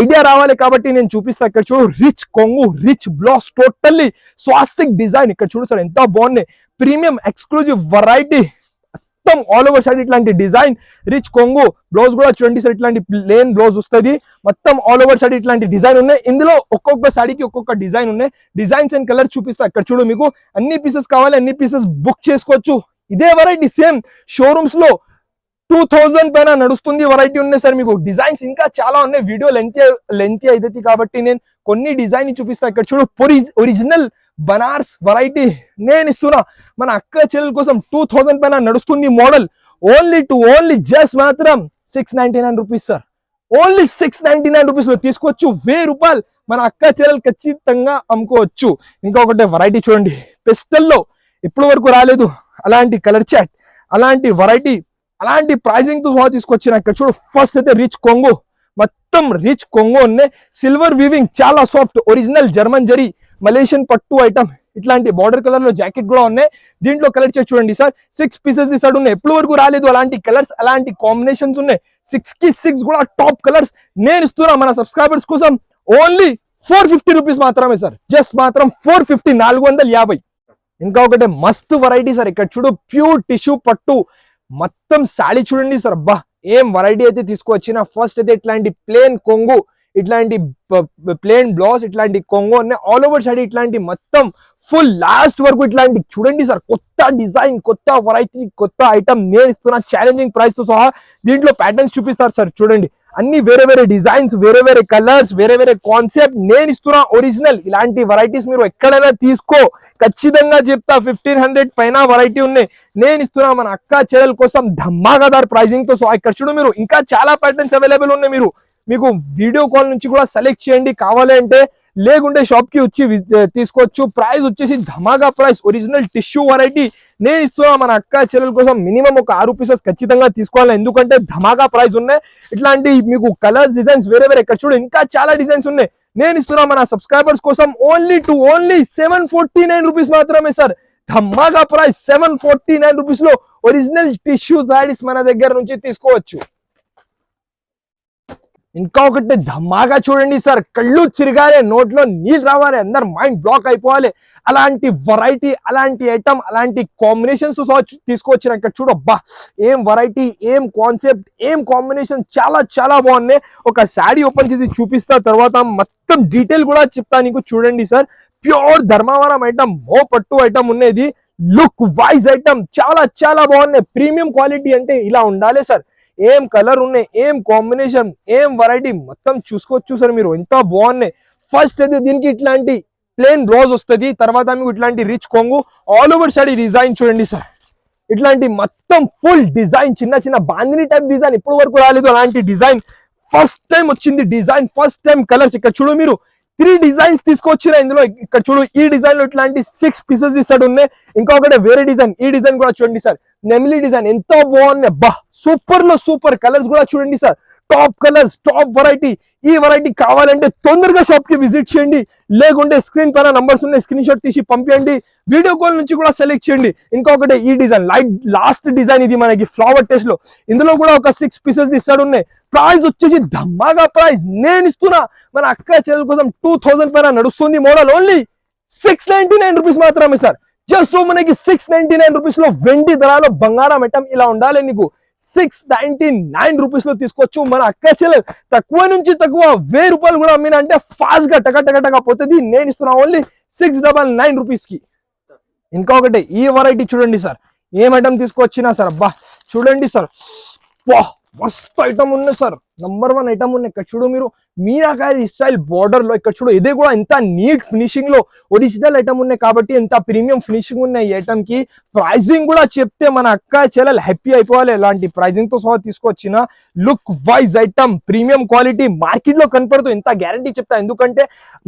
ఐడియా రావాలి కాబట్టి నేను చూపిస్తా ఇక్కడ చూడు. రిచ్ కొంగు రిచ్ బ్లాస్ టోటల్లీ స్వాస్తిక్ డిజైన్ ఇక్కడ చూడు సార్ ఎంత బాగున్నాయి. ప్రీమియం ఎక్స్క్లూజివ్ వెరైటీ మొత్తం ఆల్ ఓవర్ సైడ్ ఇట్లాంటి డిజైన్ రిచ్ కొంగు బ్లౌజ్ కూడా చూడండి సార్ ఇట్లాంటి ప్లేన్ బ్లౌజ్ వస్తుంది. మొత్తం ఆల్ ఓవర్ సైడ్ ఇట్లాంటి డిజైన్ ఉన్నాయి. ఇందులో ఒక్కొక్క సారీకి ఒక్కొక్క డిజైన్ ఉన్నాయి. డిజైన్స్ అండ్ కలర్ చూపిస్తా ఇక్కడ చూడు మీకు. అన్ని పీసెస్ కావాలి అన్ని పీసెస్ బుక్ చేసుకోవచ్చు. ఇదే వెరైటీ సేమ్ షోరూమ్స్లో టూ థౌజండ్ పైన నడుస్తుంది వెరైటీ ఉన్నాయి సార్ మీకు. డిజైన్స్ ఇంకా చాలా ఉన్నాయి. వీడియో లెంత్ లెంత్ అవుతుంది కాబట్టి నేను కొన్ని డిజైన్ చూపిస్తా. ఇక్కడ చూడు ఒరిజినల్ బనార్స్ వెరైటీ నేను ఇస్తున్నా మన అక్క చెల్లెల కోసం టూ థౌజండ్ పైన నడుస్తుంది model. Only to only just మాత్రం six ninety nine rupees sir only six ninety nine రూపీస్లో తీసుకోవచ్చు. వెయ్యి రూపాయలు మన అక్క చెల్లెలు ఖచ్చితంగా అమ్ముకోవచ్చు. ఇంకొకటి వెరైటీ చూడండి. పెస్టల్లో ఇప్పుడు వరకు రాలేదు. అలాంటి కలర్ చాట్ అలాంటి వెరైటీ అలాంటి ప్రైజింగ్తో సహా తీసుకొచ్చిన ఇక్కడ చూడు ఫస్ట్ అయితే రిచ్ కొంగు మొత్తం రిచ్ కొంగు ఉన్నాయి. సిల్వర్ వీవింగ్ చాలా soft original German zari. Malaysian పట్టు ఐటమ్ ఇట్లాంటి బార్డర్ కలర్లో జాకెట్ కూడా ఉన్నాయి. దీంట్లో కలర్ చేసి చూడండి సార్. సిక్స్ పీసెస్ సార్ ఉన్నాయి. ఎప్పుడు వరకు రాలేదు అలాంటి కలర్స్ అలాంటి కాంబినేషన్స్ ఉన్నాయి. సిక్స్కి సిక్స్ కూడా టాప్ కలర్స్ నేను ఇస్తున్నా మన సబ్స్క్రైబర్స్ కోసం ఓన్లీ ఫోర్ ఫిఫ్టీ రూపీస్ మాత్రమే సార్. జస్ట్ మాత్రం ఫోర్ ఫిఫ్టీ నాలుగు వందల యాభై. ఇంకా ఒకటి మస్తు వెరైటీ సార్. ఇక్కడ చూడు ప్యూర్ టిష్యూ పట్టు. మొత్తం శాడీ చూడండి సార్. అబ్బా ఏం వెరైటీ అయితే తీసుకొచ్చిన ఫస్ట్ అయితే ఇట్లాంటి ప్లేన్ కొంగు. ఇట్లాంటి ప్లేన్ బ్లౌజ్ ఇట్లాంటి కొంగు ఉన్నాయి ఆల్ ఓవర్ సైడ్ ఇట్లాంటి మొత్తం ఫుల్ లాస్ట్ వరకు ఇట్లాంటి చూడండి సార్ కొత్త డిజైన్ కొత్త వెరైటీ కొత్త ఐటమ్ నేను ఇస్తున్నా ఛాలెంజింగ్ ప్రైస్తో సహా దీంట్లో ప్యాటర్న్స్ చూపిస్తారు సార్ చూడండి. అన్ని వేరే వేరే డిజైన్స్ వేరే వేరే కలర్స్ వేరే వేరే కాన్సెప్ట్ నేను ఇస్తున్నా ఒరిజినల్ ఇలాంటి వెరైటీస్ మీరు ఎక్కడైనా తీసుకో. ఖచ్చితంగా చెప్తా ఫిఫ్టీన్ హండ్రెడ్ పైన వెరైటీ ఉన్నాయి. నేను ఇస్తున్నా మన అక్క చెల్లెల కోసం ధమ్మాగాదార్ ప్రైజింగ్తో సో ఇక్కడ చూడు మీరు ఇంకా చాలా ప్యాటర్న్స్ అవైలబుల్ ఉన్నాయి మీరు. మీకు వీడియో కాల్ నుంచి కూడా సెలెక్ట్ చేయండి. కావాలి అంటే లేకుంటే షాప్కి వచ్చి విజ్- తీసుకోవచ్చు. ప్రైస్ వచ్చేసి ధమాగా ప్రైస్ ఒరిజినల్ టిష్యూ వెరైటీ నేను ఇస్తున్నా మన అక్క చెల్లెల కోసం మినిమం ఒక ఆరు పీసెస్ ఖచ్చితంగా తీసుకోవాలి. ఎందుకంటే ధమాగా ప్రైస్ ఉన్నాయి. ఇట్లాంటి మీకు కలర్స్ డిజైన్స్ వేరే వేరే ఇక్కడ చూడు ఇంకా చాలా డిజైన్స్ ఉన్నాయి. నేను ఇస్తున్నా మన సబ్స్క్రైబర్స్ కోసం only to only seven forty nine rupees మాత్రమే సార్ ధమాగా ప్రైస్ సెవెన్ ఫోర్టీ నైన్ రూపీస్లో ఒరిజినల్ టిష్యూ శారీస్ మన దగ్గర నుంచి తీసుకోవచ్చు. ఇంకా ఒకటి ధమాగా చూడండి సార్. కళ్ళు చిరగాలి నోట్లో నీళ్ళు రావాలి అందరు మైండ్ బ్లాక్ అయిపోవాలి. అలాంటి వెరైటీ అలాంటి ఐటమ్ అలాంటి కాంబినేషన్స్ తీసుకొచ్చినాక తీసుకొచ్చిన ఇక్కడ చూడు అబ్బా. ఏం వెరైటీ ఏం కాన్సెప్ట్ ఏం కాంబినేషన్ చాలా చాలా బాగున్నాయి. ఒక శారీ ఓపెన్ చేసి చూపిస్తా తర్వాత మొత్తం డీటెయిల్ కూడా చెప్తా నీకు చూడండి సార్. ప్యూర్ ధర్మవరం ఐటమ్ మో పట్టు ఐటమ్ ఉన్నది. లుక్ వైజ్ ఐటమ్ చాలా చాలా బాగున్నాయి. ప్రీమియం క్వాలిటీ అంటే ఇలా ఉండాలి సార్. ఏం కలర్ ఉన్నాయి ఏం కాంబినేషన్ ఏం వెరైటీ మొత్తం చూసుకోవచ్చు సార్ మీరు. ఎంత బాగున్నాయి. ఫస్ట్ అయితే దీనికి ఇట్లాంటి ప్లేన్ రోజ్ వస్తుంది తర్వాత మీకు ఇట్లాంటి రిచ్ కొంగు. ఆల్ ఓవర్ సైడ్ డిజైన్ చూడండి సార్. ఇట్లాంటి మొత్తం ఫుల్ డిజైన్ చిన్న చిన్న బాందిని టైప్ డిజైన్ ఇప్పటి వరకు రాలేదు అలాంటి డిజైన్ ఫస్ట్ టైం వచ్చింది డిజైన్ ఫస్ట్ టైం కలర్స్ ఇక్కడ చూడు మీరు త్రీ డిజైన్స్ తీసుకొచ్చిన ఇందులో. ఇక్కడ చూడు ఈ డిజైన్లో ఇట్లాంటి సిక్స్ పీసెస్ ఇస్తాడు ఉన్నాయి ఇంకొకటి వేరే డిజైన్ ఈ డిజైన్ కూడా చూడండి సార్. నెమిలీ డిజైన్ ఎంతో బాగున్నాయి. బా సూపర్లో సూపర్. కలర్స్ కూడా చూడండి sir. Top colours top variety ఈ వెరైటీ కావాలంటే తొందరగా షాప్కి విజిట్ చేయండి. లేకుంటే స్క్రీన్ పైన నంబర్స్ ఉన్నాయి స్క్రీన్ షాట్ తీసి పంపించండి వీడియో కాల్ నుంచి కూడా సెలెక్ట్ చేయండి. ఇంకొకటి ఈ డిజైన్ లైట్ లాస్ట్ డిజైన్ ఇది మనకి ఫ్లవర్ టెస్ట్లో. ఇందులో కూడా ఒక సిక్స్ పీసెస్ ఇస్తాడు ఉన్నాయి. ప్రైస్ వచ్చేసి ధమ్మాగా ప్రైస్ నేను ఇస్తున్నా. మన అక్క చెల్లెల కోసం టూ థౌసండ్ పైన నడుస్తుంది model only six ninety nine rupees మాత్రమే సార్. జస్ట్ మనకి సిక్స్ నైన్టీ నైన్ రూపీస్లో వెండి ధరలో బంగారం ఐటమ్ ఇలా ఉండాలి నీకు. సిక్స్ నైన్టీ నైన్ రూపీస్లో తీసుకోవచ్చు. మన అక్క చెల్లెలు తక్కువ నుంచి తక్కువ వెయ్యి రూపాయలు కూడా అమ్మిన అంటే ఫాస్ట్గా టక టక టక పోతుంది. నేను ఇస్తున్నా ఓన్లీ సిక్స్ డబల్ నైన్ రూపీస్కి ఒకటి ఈ వెరైటీ చూడండి సార్. ఏం ఐటమ్ తీసుకొచ్చినా సార్ అబ్బా చూడండి సార్. వా మస్తు ఐటమ్ ఉన్నాయి సార్. నంబర్ వన్ ఐటమ్ ఉన్నాయి ఇక్కడ చూడు మీరు. మీనాకారి స్టైల్ బార్డర్లో ఇక్కడ చూడు ఇదే కూడా ఎంత నీట్ ఫినిషింగ్లో ఒరిజినల్ ఐటమ్ ఉన్నాయి కాబట్టి ఎంత ప్రీమియం ఫినిషింగ్ ఉన్నాయి ఈ ఐటమ్కి ప్రైజింగ్ కూడా చెప్తే మన అక్క చెల్లెలు హ్యాపీ అయిపోవాలి. ఎలాంటి ప్రైజింగ్తో సహా తీసుకొచ్చిన look wise item premium quality మార్కెట్లో కనపడుతూ ఎంత గ్యారంటీ చెప్తా. ఎందుకంటే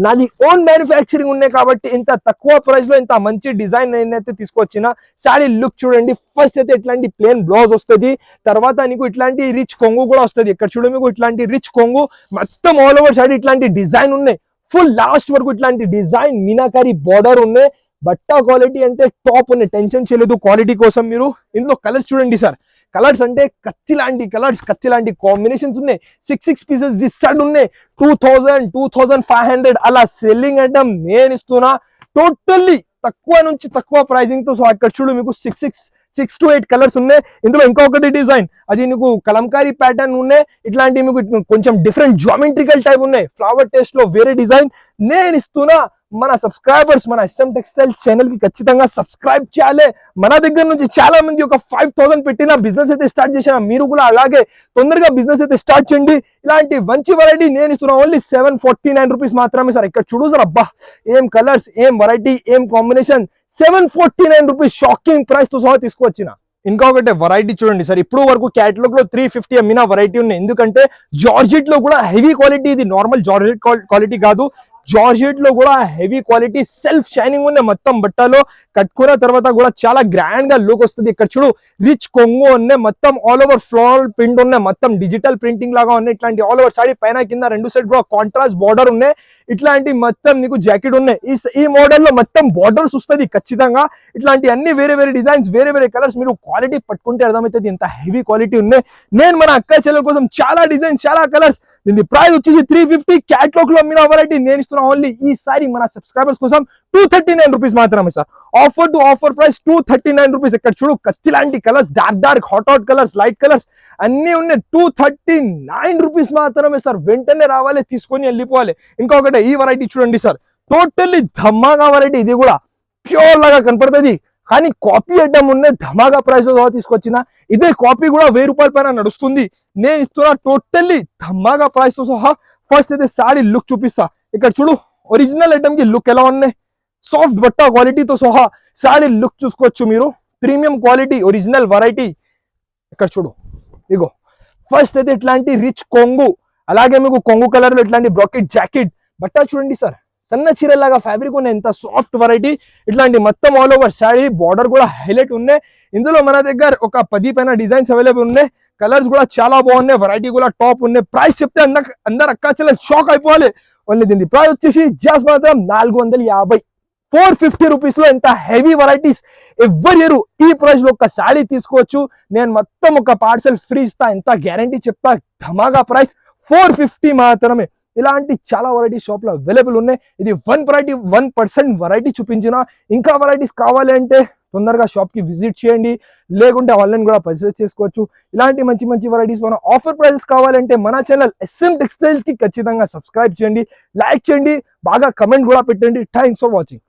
నాది ఓన్ మ్యానుఫ్యాక్చరింగ్ ఉన్నాయి కాబట్టి ఇంత తక్కువ ప్రైస్లో ఇంత మంచి డిజైన్ నేనైతే తీసుకొచ్చిన. శారీ లుక్ చూడండి. ఫస్ట్ అయితే ఇట్లాంటి ప్లేన్ బ్లౌజ్ వస్తుంది. తర్వాత నీకు ఇట్లాంటి రిచ్ కొంగు కూడా వస్తుంది. ఇక్కడ చూడు మీకు ఇట్లాంటి రిచ్ కొంగు మొత్తం ఆల్ ఓవర్ సైడ్ ఇట్లాంటి డిజైన్ ఉన్నాయి. ఫుల్ లాస్ట్ వరకు ఇట్లాంటి డిజైన్ మీనాకారి బార్డర్ ఉన్నాయి. బట్ట క్వాలిటీ అంటే టాప్ ఉన్నాయి. టెన్షన్ చేయలేదు క్వాలిటీ కోసం మీరు. ఇందులో కలర్స్ చూడండి సార్ కలర్స్ అంటే కత్తి లాంటి కలర్స్ కత్తి లాంటి కాంబినేషన్స్ ఉన్నాయి. Six six pieces this side ఉన్నాయి. Two thousand two thousand five hundred అలా సెల్లింగ్ ఐటమ్ నేను ఇస్తున్నా. టోటల్లీ తక్కువ నుంచి తక్కువ ప్రైజింగ్తో సో అక్కడ చూడు మీకు six six six to eight colours ఉన్నాయి. ఇందులో ఇంకొకటి డిజైన్. అది నీకు కలంకారీ ప్యాటర్న్ ఉన్నాయి. ఇట్లాంటి మీకు కొంచెం డిఫరెంట్ జామెట్రికల్ టైప్ ఉన్నాయి. ఫ్లవర్ టేస్ట్లో వేరే డిజైన్. నేను ఇస్తున్నా మన సబ్స్క్రైబర్స్ మన ఎస్ఎం టెక్స్టైల్స్ ఛానల్కి ఖచ్చితంగా సబ్స్క్రైబ్ చేయాలి. మన దగ్గర నుంచి చాలా మంది ఒక ఫైవ్ థౌసండ్ పెట్టిన బిజినెస్ అయితే స్టార్ట్ చేసిన మీరు కూడా అలాగే తొందరగా బిజినెస్ అయితే స్టార్ట్ చేయండి. ఇలాంటి మంచి వెరైటీ నేను ఇస్తున్నా only seven forty nine rupees మాత్రమే. సార్ ఇక్కడ చూడు సార్ అబ్బా ఏం కలర్స్ ఏం వెరైటీ ఏం combination seven forty nine rupees shocking ప్రైస్తో సహా తీసుకొచ్చిన ఇంకొకటి వెరైటీ చూడండి సార్. ఇప్పుడు వరకు క్యాటలాగ్లో త్రీ ఫిఫ్టీ అమ్మిన వెరైటీ ఉన్నాయి. ఎందుకంటే జార్జెట్లో కూడా హెవీ క్వాలిటీ ఇది. నార్మల్ జార్జెట్ క్వాలిటీ కాదు. జార్జెట్లో కూడా హెవీ క్వాలిటీ సెల్ఫ్ షైనింగ్ ఉన్నాయి మొత్తం బట్టలో. కట్టుకున్న తర్వాత కూడా చాలా గ్రాండ్గా లుక్ వస్తుంది. ఇక్కడ చూడు రిచ్ కొంగు ఉన్నాయి. మొత్తం ఆల్ ఓవర్ ఫ్లోరల్ ప్రింట్ ఉన్నాయి. మొత్తం డిజిటల్ ప్రింటింగ్ లాగా ఉన్నాయి. ఇట్లాంటి ఆల్ ఓవర్ సాడీ పైన కింద రెండు సైడ్ కూడా కాంట్రాస్ట్ బార్డర్ ఉన్నాయి. ఇట్లాంటి మొత్తం నీకు జాకెట్ ఉన్నాయి. ఈ ఈ మోడల్లో మొత్తం బార్డర్స్ వస్తుంది ఖచ్చితంగా. ఇట్లాంటి అన్ని వేరే వేరే డిజైన్స్ వేరే వేరే కలర్స్ మీరు క్వాలిటీ పట్టుకుంటే అర్థమవుతుంది ఇంత హెవీ క్వాలిటీ ఉన్నాయి. నేను మన అక్క చెల్లెల కోసం చాలా డిజైన్స్ చాలా కలర్స్ దీని ప్రైస్ వచ్చేసి త్రీ ఫిఫ్టీ క్యాట్లాగ్లో మీద వెరైటీ నేను ఇస్తున్నా ఓన్లీ ఈసారి మన సబ్స్క్రైబర్స్ కోసం టూ థర్టీ నైన్ రూపీస్ మాత్రమే sir. Offer to offer price two thirty nine rupees ఇక్కడ చూడు కత్తి లాంటి colours dark dark hot hot colours light colours అన్ని ఉన్నాయి. టూ థర్టీ నైన్ రూపీస్ మాత్రమే సార్. వెంటనే రావాలి తీసుకొని వెళ్ళిపోవాలి. ఇంకొకటి ఈ వెరైటీ చూడండి సార్. టోటల్లీ ధమాగా వెరైటీ ఇది కూడా ప్యూర్ లాగా కనపడుతుంది. కానీ కాపీ ఐటమ్ ఉన్నే ధమాగా ప్రైస్ తీసుకొచ్చిన ఇదే కాపీ కూడా వెయ్యి రూపాయల పైన నడుస్తుంది. నేను ఇస్తున్నా టోటల్లీ ధమాగా ప్రైస్తో సహా ఫస్ట్ అయితే శారీ లుక్ చూపిస్తా. ఇక్కడ చూడు ఒరిజినల్ ఐటమ్కి లుక్ ఎలా ఉన్నాయి? సాఫ్ట్ బట్ట క్వాలిటీతో సహా శారీ లుక్ చూసుకోవచ్చు మీరు. ప్రీమియం క్వాలిటీ ఒరిజినల్ వెరైటీ ఇక్కడ చూడు ఇగో. ఫస్ట్ అయితే ఇట్లాంటి రిచ్ కొంగు. అలాగే మీకు కొంగు కలర్లో ఇట్లాంటి బ్రాకెట్ జాకెట్ బట్ట చూడండి సార్. సన్న చీరలాగా ఫ్యాబ్రిక్ ఉన్నాయి. ఎంత సాఫ్ట్ వెరైటీ ఇట్లాంటి మొత్తం ఆల్ ఓవర్ శారీ బార్డర్ కూడా హైలైట్ ఉన్నాయి. ఇందులో మన దగ్గర ఒక పది పైన డిజైన్స్ అవైలబుల్ ఉన్నాయి. కలర్స్ కూడా చాలా బాగున్నాయి. వెరైటీ కూడా టాప్ ఉన్నాయి. ప్రైస్ చెప్తే అందరు అందరు అక్క చెల్లెలు షాక్ అయిపోవాలి. ఓన్లీ దీని ప్రైస్ వచ్చేసి జస్ట్ మాత్రం నాలుగు వందల యాభై. ఫోర్ ఫిఫ్టీ రూపీస్లో ఎంత హెవీ వెరైటీస్ ఎవరి ఇయరు ఈ ప్రైస్లో ఒక సాడీ తీసుకోవచ్చు. నేను మొత్తం ఒక పార్సల్ ఫ్రీ ఇస్తా. ఎంత గ్యారంటీ చెప్తా? ధమాగా ప్రైస్ ఫోర్ ఫిఫ్టీ మాత్రమే. ఇలాంటి చాలా వెరైటీ షాప్లో అవైలబుల్ ఉన్నాయి. ఇది one variety one percent variety చూపించిన. ఇంకా వెరైటీస్ కావాలి అంటే తొందరగా షాప్కి విజిట్ చేయండి. లేకుంటే ఆన్లైన్ కూడా పర్చేస్ చేసుకోవచ్చు. ఇలాంటి మంచి మంచి వెరైటీస్ మన ఆఫర్ ప్రైజెస్ కావాలంటే మన ఛానల్ ఎస్ఎం టెక్స్టైల్స్కి ఖచ్చితంగా సబ్స్క్రైబ్ చేయండి. లైక్ చేయండి. బాగా కమెంట్ కూడా పెట్టండి. Thanks for watching